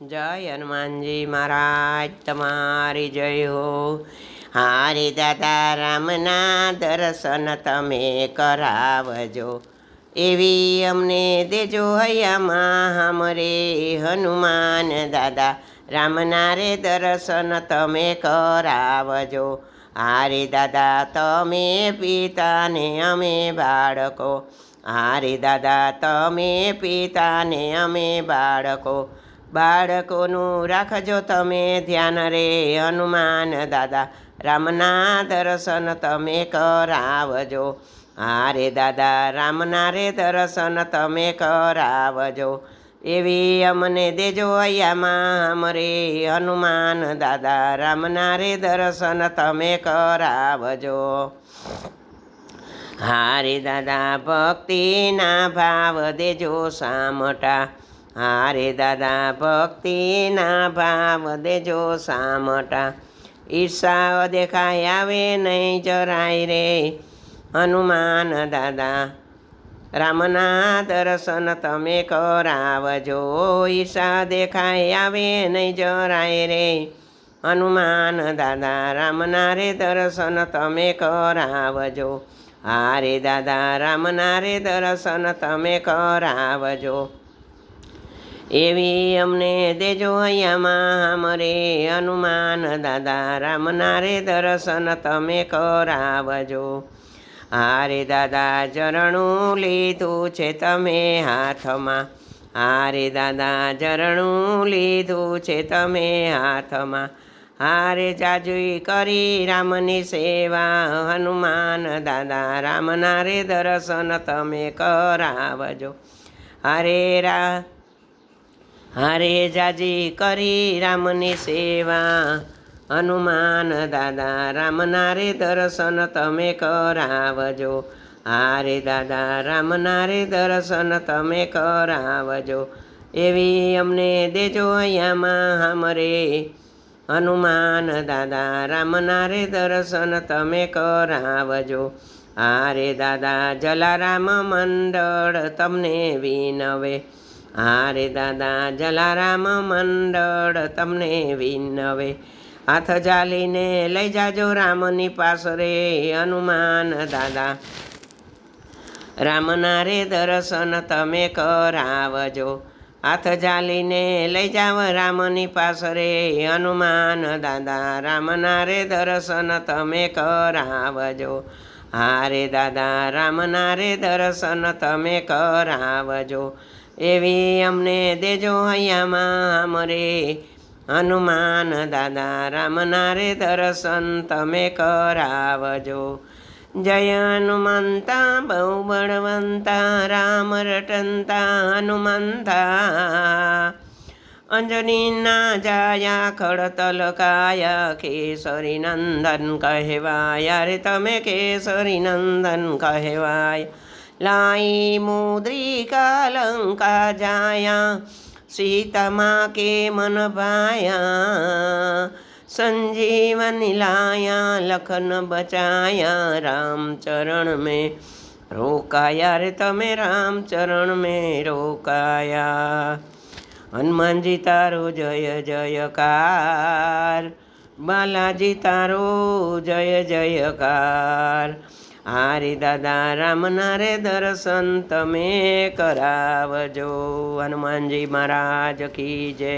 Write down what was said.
જય હનુમાનજી મહારાજ, તમારી જય હો. હારે દાદા રામના દર્શન તમે કરાવજો. એવી અમને દેજો હૈયામાં હમરે હનુમાન દાદા. રામના રે દર્શન તમે કરાવજો. હારે દાદા, તમે પિતાને અમે બાળકો. હારે દાદા, તમે પિતાને અમે બાળકો. બાળકોનું રાખજો તમે ધ્યાન રે હનુમાન દાદા રામના દર્શન તમે કરાવજો હારે દાદા રામના રે દર્શન તમે કરાવજો એવી અમને દેજો અહીંયામાં અમરે હનુમાન દાદા રામના રે દર્શન તમે કરાવજો હારે દાદા ભક્તિના ભાવ દેજો સામટા હારે દાદા, ભક્તિના ભાવ દેજો સામટા. ઈર્ષા દેખાય આવે નહીં જરાય રે. હનુમાન દાદા રામના દર્શન તમે કરાવજો. ઈર્ષા દેખાય આવે નહીં જરાય રે. હનુમાન દાદા રામના રે દર્શન તમે કરાવજો. હારે દાદા રામના રે દર્શન તમે કરાવજો. એવી અમને દેજો અહીંયામાં અમારે હનુમાન દાદા રામના રે દર્શન તમે કરાવજો. હારે દાદા ચરણું લીધું છે તમે હાથમાં. હારે દાદા ચરણું લીધું છે તમે હાથમાં. હારે જાજુઈ કરી રામની સેવા, હનુમાન, દાદા રામના રે દર્શન તમે કરાવજો. હરે રા હરે જાજી કરી રામની સેવા. હનુમાન દાદા, રામના રે દર્શન તમે કરાવજો. હારે દાદા, રામના રે દર્શન તમે કરાવજો. એવી અમને દેજો અહીંયામાં હમરે. હનુમાન દાદા, રામના રે દર્શન તમે કરાવજો. હારે દાદા, જલારામ મંડળ તમને વિનવે. હારે દાદા જલારામ મંડળ તમને વિનવે. હાથ ચાલીને લઈ જાજો રામની પાસરે હનુમાન દાદા. રામના રે દર્શન તમે કરાવજો. હાથ જાલીને લઈ જાવ રામની પાસરે હનુમાન દાદા. રામના રે દર્શન તમે કરાવજો. હારે દાદા, રામના રે દર્શન તમે કરાવજો. એવી અમને દેજો અહીંયામાં અમરે હનુમાન દાદા રામના રે દર્શન તમે કરાવજો. જય હનુમંતા, બહુ બળવંતા, રામ રટંતા, હનુમંતા. અંજનીના જાયા, ખડતલ કાયા, કેસરી નંદન કહેવાય. રે તમે કેસરી નંદન કહેવાય. લાઈ મુદ્રિકા લંકા જાયા સીતામાં કે મન ભાયા સંજીવની લાયા લખન બચાયા રામ ચરણ મેં રોકાયા રે તમે રામ ચરણ મેં રોકાયા હનુમાનજી તારો જય જયકાર બાલાજી તારો જય જયકાર હારે દાદા રામના રે દર્શન તમે કરાવજો. હનુમાનજી મહારાજ કી જય.